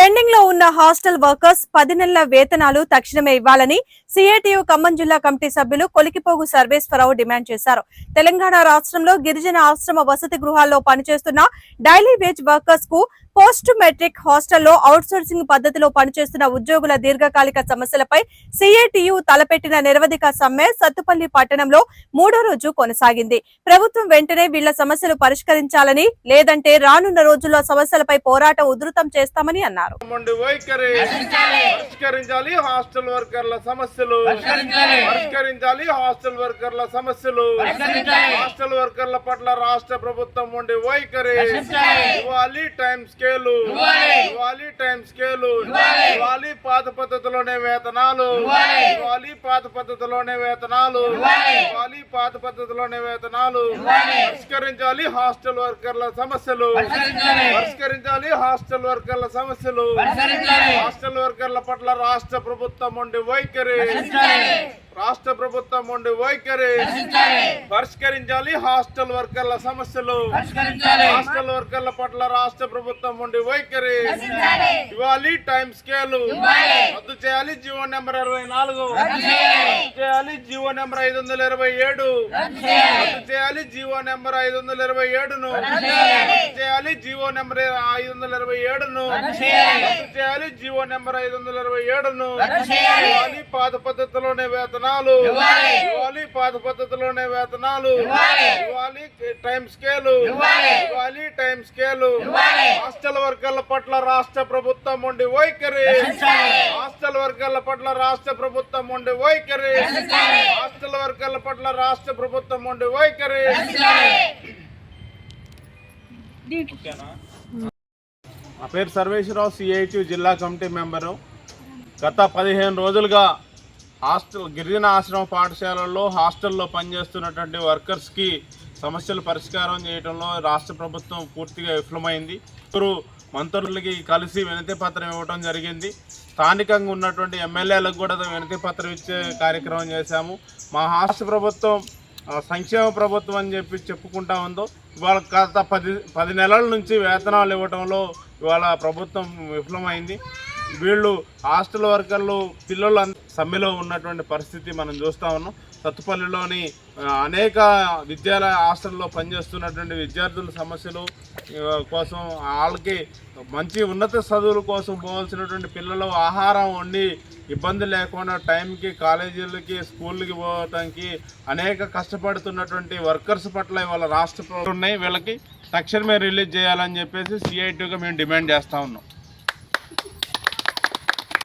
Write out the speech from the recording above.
పెండింగ్లో ఉన్న hostel workers పది నెలల వేతనాలు తక్షణమే ఇవ్వాలని సిఐటియు ఖమ్మం జిల్లా కమిటీ సభ్యులు కొలికిపోగు సర్వేశ్వరరావు డిమాండ్ చేశారు. తెలంగాణ రాష్ట్రంలో గిరిజన ఆశ్రమ వసతి గృహాల్లో పనిచేస్తున్న డైలీ వేజ్ వర్కర్స్కు పోస్ట్ మెట్రిక్ హాస్టల్లో అవుట్సోర్సింగ్ పద్ధతిలో పనిచేస్తున్న ఉద్యోగుల దీర్ఘకాలిక సమస్యలపై సిఐటియు తలపెట్టిన నిరవధిక సమ్మె సత్తుపల్లి పట్టణంలో మూడో రోజు కొనసాగింది. ప్రభుత్వం వెంటనే వీళ్ళ సమస్యలు పరిష్కరించాలని లేదంటే రానున్న రోజుల్లో సమస్యలపై పోరాటం ఉధృతం చేస్తామని అన్నారు. మొండి వైఖరి. పరిష్కరించాలి. హాస్టల్ వర్కర్ల సమస్యలు. పరిష్కరించాలి. హాస్టల్ వర్కర్ల సమస్యలు. హాస్టల్ వర్కర్ల పట్ల రాష్ట్ర ప్రభుత్వం మొండి వైఖరి. ఇవ్వాలి టైం స్కేలు. ఇవ్వాలి. Time scale. ఇవ్వాలి. పాత పద్ధతిలోనే వేతనాలు. ఇవ్వాలి. పాత పద్ధతిలోనే వేతనాలు. ఇవ్వాలి. పాత పద్ధతిలోనే వేతనాలు. పరిష్కరించాలి హాస్టల్ వర్కర్ల సమస్యలు. పరిష్కరించాలి హాస్టల్ వర్కర్ల సమస్యలు. హాస్టల్ వర్కర్ల పట్ల రాష్ట్ర ప్రభుత్వం ఉండి వైఖరి. రాష్ట్ర ప్రభుత్వం ఉండి వైఖరి పరిష్కరించాలి. హాస్టల్ వర్కర్ల సమస్యలు. హాస్టల్ వర్కర్ల పట్ల రాష్ట్ర ప్రభుత్వం ఉండి వైఖరి. ఇవ్వాలి టైం స్కేల్. రద్దు చేయాలి జీవో నెంబర్ ఇరవై నాలుగు. చేయాలి. జీవో నెంబర్ ఐదు వందల ఇరవై ఏడు. రద్దు చేయాలి. జీవో నెంబర్ ఐదు వందల ఇరవై ఏడును. చేయాలి. జీవో నెంబర్ ఐదు వందల ఇరవై ఏడును. రద్దు చేయాలి. జీవో నెంబర్ ఐదు వందల ఇరవై ఏడును. పాత పద్ధతిలోనే వేతనాలు ఇవ్వాలి. పాత పద్ధతిలోనే వేతనాలు. ఇవ్వాలి. Time scale. ఇవ్వాలి. Time scale. హాస్టల్ వర్కర్ల పట్ల రాష్ట్ర ప్రభుత్వం ఉండి వైఖరి. హాస్టల్ వర్కర్ల పట్ల రాష్ట్ర ప్రభుత్వం ఉండి వైఖరి. హాస్టల్ వర్కర్ల పట్ల రాష్ట్ర ప్రభుత్వం ఉండి వైఖరి. నా పేరు సర్వేశ్వరరావు సిఐటి జిల్లా కమిటీ మెంబరు. గత పదిహేను రోజులుగా హాస్టల్ గిరిజన ఆశ్రమ పాఠశాలల్లో హాస్టల్లో పనిచేస్తున్నటువంటి వర్కర్స్కి సమస్యలు పరిష్కారం చేయడంలో రాష్ట్ర ప్రభుత్వం పూర్తిగా విఫలమైంది. ఇద్దరు మంత్రులకి కలిసి వినతి పత్రం ఇవ్వడం జరిగింది. స్థానికంగా ఉన్నటువంటి ఎమ్మెల్యేలకు కూడా వినతి పత్రం ఇచ్చే కార్యక్రమం చేశాము. మా రాష్ట్ర ప్రభుత్వం సంక్షేమ ప్రభుత్వం అని చెప్పి చెప్పుకుంటా ఉందో ఇవాళ గత పది పది నెలల నుంచి వేతనాలు ఇవ్వడంలో ఇవాళ ప్రభుత్వం విఫలమైంది. వీళ్ళు హాస్టల్ వర్కర్లు పిల్లలు సమ్మెలో ఉన్నటువంటి పరిస్థితి మనం చూస్తా ఉన్నాం. సత్తుపల్లిలోని అనేక విద్యాలయ హాస్టల్లో పనిచేస్తున్నటువంటి విద్యార్థుల సమస్యలు కోసం వాళ్ళకి మంచి ఉన్నత చదువుల కోసం పోవాల్సినటువంటి పిల్లలు ఆహారం వండి ఇబ్బంది లేకుండా టైంకి కాలేజీలకి స్కూళ్ళకి పోవటానికి అనేక కష్టపడుతున్నటువంటి వర్కర్స్ పట్ల ఇవాళ రాష్ట్ర ఉన్నాయి. వీళ్ళకి తక్షణమే రిలీజ్ చేయాలని చెప్పేసి సిఐటిగా మేము డిమాండ్ చేస్తా ఉన్నాం.